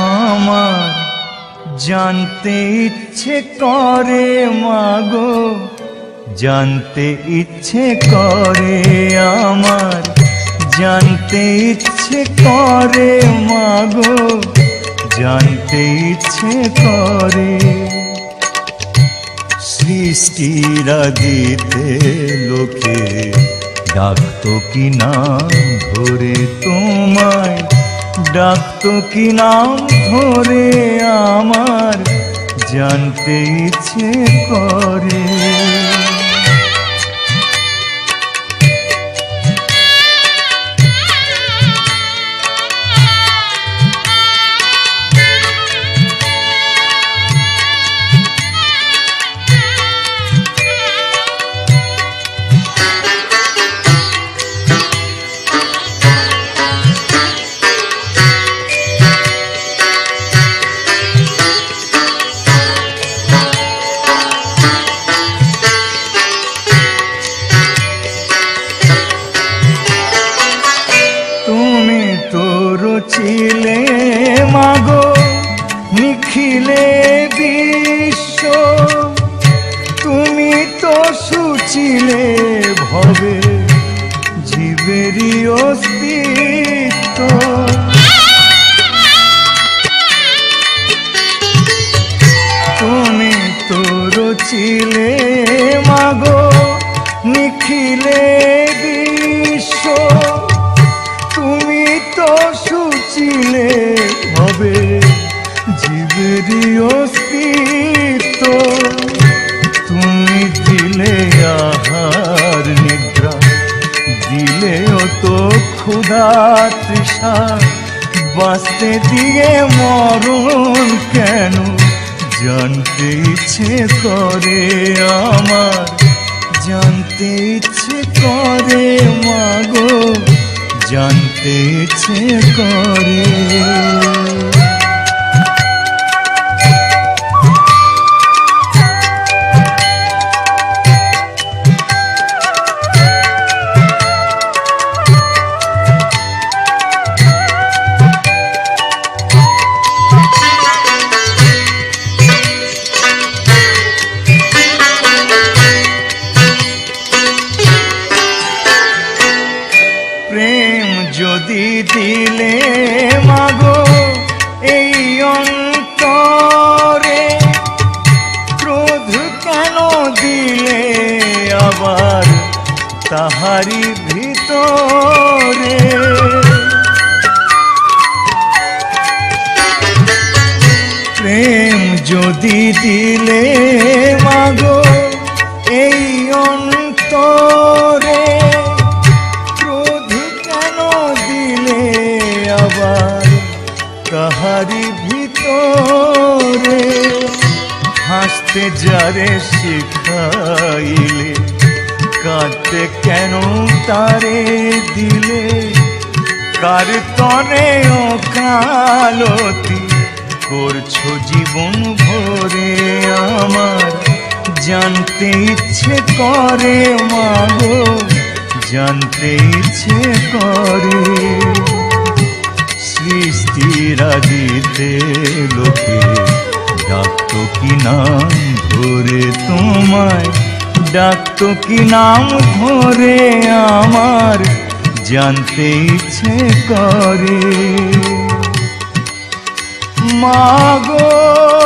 আমার জানতে ইচ্ছে করে, মাগো, জানতে ইচ্ছে করে, আমার জানতে ইচ্ছে করে, মাগো, জানতে ইচ্ছে করে। সৃষ্টিরা দিতে লোকে ডাকতো কি নাম ধরে তোমায়? ডাকতো কি নাম ধরে আমার? জানতে ইচ্ছে করে। রচিলে মাগো, নিখিলে বিশ্ব, তুমি তো সুচিলে ভবে, জীবেরই অস্তিত্ব। তুমি তো রচিলে, মাগো, নিখিলে ক্ষুধা তৃষা বাঁচতে দিয়ে মরণ কেন? জানতে ইচ্ছে করে আমার, জানতে ইচ্ছে করে মাগো, জানতে ইচ্ছে করে। মাগো, এই অন্তরে ক্রোধ কেন দিলে আবার তাহারি ভিতরে? প্রেম যদি দিলে মাগো, এই অন্তরে হাসতে যারে শিখাইলে কাঁদতে কেন তারে দিলে? কার তরে ও কালতি করছ জীবন ভরে আমার? জানতে ইচ্ছে করে মাগো, জানতে ইচ্ছে করে। সৃষ্টিরা দিতে লোকে ডাকতো কি নাম ধরে তোমায়? ডাকতো কি নাম ধরে আমার? জানতে ইচ্ছে করে। মাগো